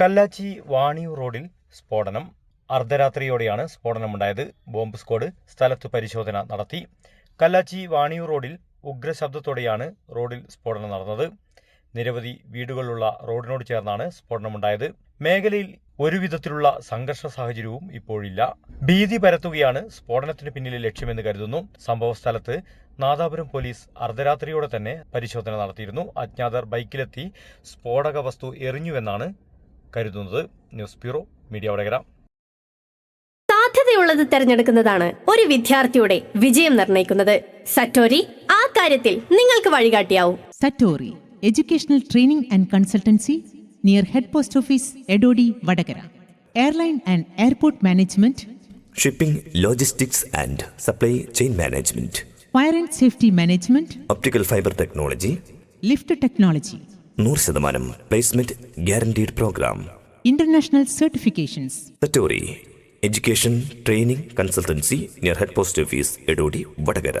കല്ലാച്ചി വാണിയൂർ റോഡിൽ സ്ഫോടനം. അർദ്ധരാത്രിയോടെയാണ് സ്ഫോടനമുണ്ടായത്. Bomb squad സ്ഥലത്ത് പരിശോധന നടത്തി. കല്ലാച്ചി വാണിയൂർ റോഡിൽ ഉഗ്രശബ്ദത്തോടെയാണ് റോഡിൽ സ്ഫോടനം നടന്നത്. നിരവധി വീടുകളുള്ള റോഡിനോട് ചേർന്നാണ് സ്ഫോടനമുണ്ടായത്. മേഖലയിൽ ഒരുവിധത്തിലുള്ള സംഘർഷ സാഹചര്യവും ഇപ്പോഴില്ല. ഭീതി പരത്തുകയാണ് സ്ഫോടനത്തിന് പിന്നിലെ ലക്ഷ്യമെന്ന് കരുതുന്നു. സംഭവ സ്ഥലത്ത് നാദാപുരം പോലീസ് അർദ്ധരാത്രിയോടെ തന്നെ പരിശോധന നടത്തിയിരുന്നു. അജ്ഞാതർ ബൈക്കിലെത്തി സ്ഫോടക വസ്തു എറിഞ്ഞുവെന്നാണ് കരുതുന്നത് ന്യൂസ് ബ്യൂറോ മീഡിയ വടകര സാധ്യതയുള്ളത് തിരഞ്ഞെടുക്കുന്നതാണ് ഒരു വിദ്യാർത്ഥിയുടെ വിജയം നിർണയിക്കുന്നത് സറ്റോരി ആ കാര്യത്തിൽ നിങ്ങൾക്ക് വഴികാട്ടിയാവും Satori, Educational Training and Consultancy near Head Post Office, Edodi, Vadagara. Airline and Airport Management, shipping logistics and supply chain management Fire and Safety Management, optical fibre technology Lift Technology, നൂറ് ശതമാനം placement guaranteed programme international certifications education training consultancy near head post office Edodi Vadakara.